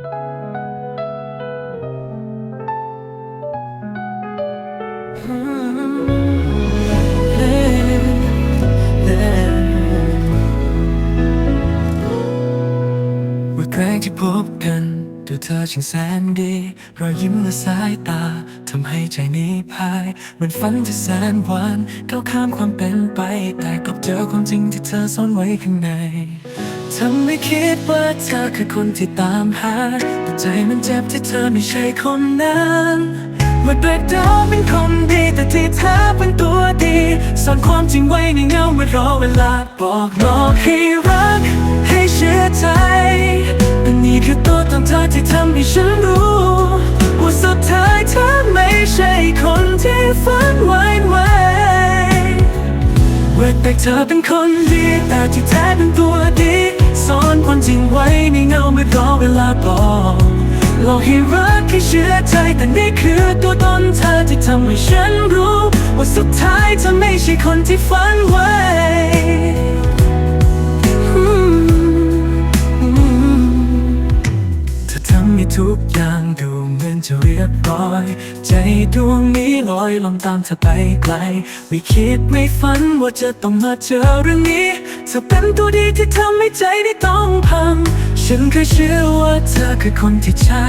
แรกที่พบกันดูเธอช่างแสนดี รอยยิ้มและสายตาทำให้ใจนี้พายเหมือนฝันที่แสนหวานก้าวข้ามความเป็นไป แต่กลับเจอความจริงที่เธอซ่อนไว้ข้างใน ทำให้คิดว่าเธอคือคนที่ตามหา แต่ใจมันเจ็บที่เธอไม่ใช่คนนั้นเมื่อเด็กเดาเป็นคนดีแต่ที่แท้เป็นตัวดีซ่อนความจริงไว้ในเงาเมื่อรอเวลาบอกหลอกให้รัก ให้เชื่อใจอันนี้คือตัวตนเธอที่ทำให้ฉันรู้ว่าสุดท้ายเธอไม่ใช่คนที่ฝันไว้ไว้ว่าแต่เธอเป็นคนดีแต่ที่แท้เป็นตัวดี ซ่อนความจริงไว้ในเงาไม่รอเวลาบอกหลอกให้รักให้เชื่อใจแต่นี่คือตัวตนเธอที่ทำให้ฉันรู้ ว่าสุดท้ายเธอไม่ใช่คนที่ฝันไว้ ยบร้อย ใจดวงนี้ลอยลองตามเธอไปไกล ไม่คิดไม่ฝันว่าจะต้องมาเจอเรื่องนี้เธอเป็นตัวดีที่ทำให้ใจได้ต้องพัง ฉันเคยเชื่อว่าเธอคือคนที่ใช่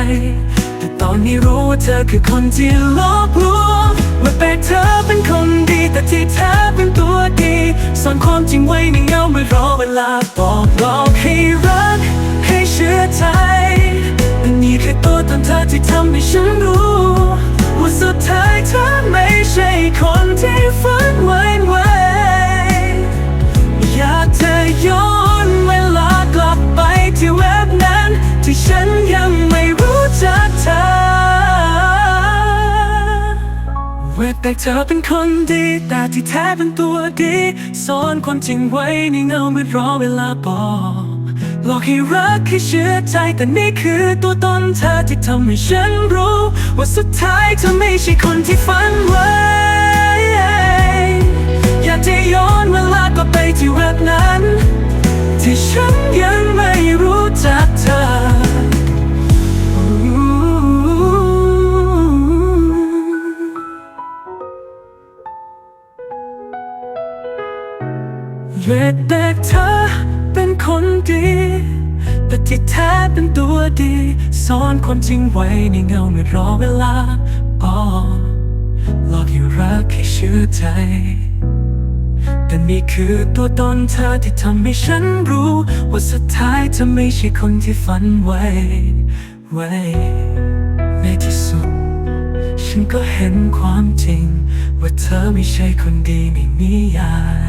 แต่ตอนนี้รู้ว่าเธอคือคนที่หลอกลวงว่าเป็นเธอเป็นคนดีแต่ที่แท้เป็นตัวดีซ่อนความจริงไว้ในเงาไม่รอเวลาบอกหลอกให้รัก ทายเธอไม่ใช่คนที่ฝันไว้ไว้อยากจะย้อนเวลากลับไปที่เว็บนั้น ที่ฉันยังไม่รู้จักเธอ เวทแต่เธอเป็นคนดี แต่ที่แท้เป็นตัวดีซ่อนความจริงไว้ในเงาไม่รอเวลาบอก หลอกให้รักให้เชื่อใจแต่นี่คือตัวตนเธอที่ทำให้ฉันรู้ ว่าสุดท้ายเธอไม่ใช่คนที่ฝันไว้ อยากจะย้อนเวลากลับไปที่รักนั้น ที่ฉันยังไม่รู้จักเธอเวทแต่เธอ คนดี แต่ที่แท้เป็นตัวดีซ่อนความจริงไว้ในเงาไม่รอเวลาบอหลอกให้รักให้เชื่อใจแต่นี่คือตัวตนเธอที่ทำให้ฉันรู้ ว่าสุดท้ายเธอไม่ใช่คนที่ฝันไว้ ไว้ ในที่สุด ฉันก็เห็นความจริง ว่าเธอไม่ใช่คนดีไม่นิยาย